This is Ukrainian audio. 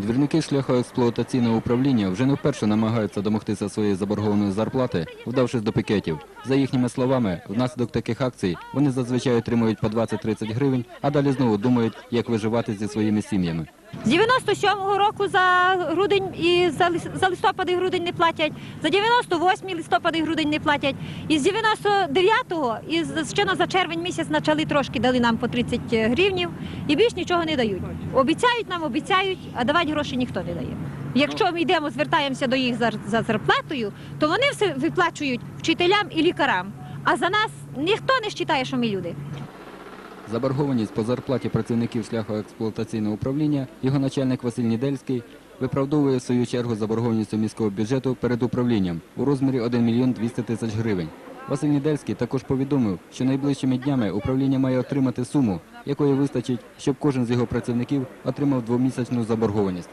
Двірники шляху експлуатаційного управління вже не вперше намагаються домогтися своєї заборгованої зарплати, вдавшись до пікетів. За їхніми словами, внаслідок таких акцій вони зазвичай отримують по 20-30 гривень, а далі знову думають, як виживати зі своїми сім'ями. З 97-го року за грудень і за, лис- за листопад і грудень не платять, за 98 листопад і грудень не платять. І з 99-го, і ще за червень місяць почали трошки, дали нам по 30 гривнів і більш нічого не дають. Обіцяють нам, обіцяють, а давати гроші ніхто не дає. Якщо ми йдемо, звертаємося до їх за зарплатою, то вони все виплачують вчителям і лікарам. А за нас ніхто не вважає, що ми люди. Заборгованість по зарплаті працівників шляхоексплуатаційного управління його начальник Василь Нідельський виправдовує в свою чергу заборгованістю міського бюджету перед управлінням у розмірі 1 мільйон 200 тисяч гривень. Василь Нідельський також повідомив, що найближчими днями управління має отримати суму, якої вистачить, щоб кожен з його працівників отримав двомісячну заборгованість.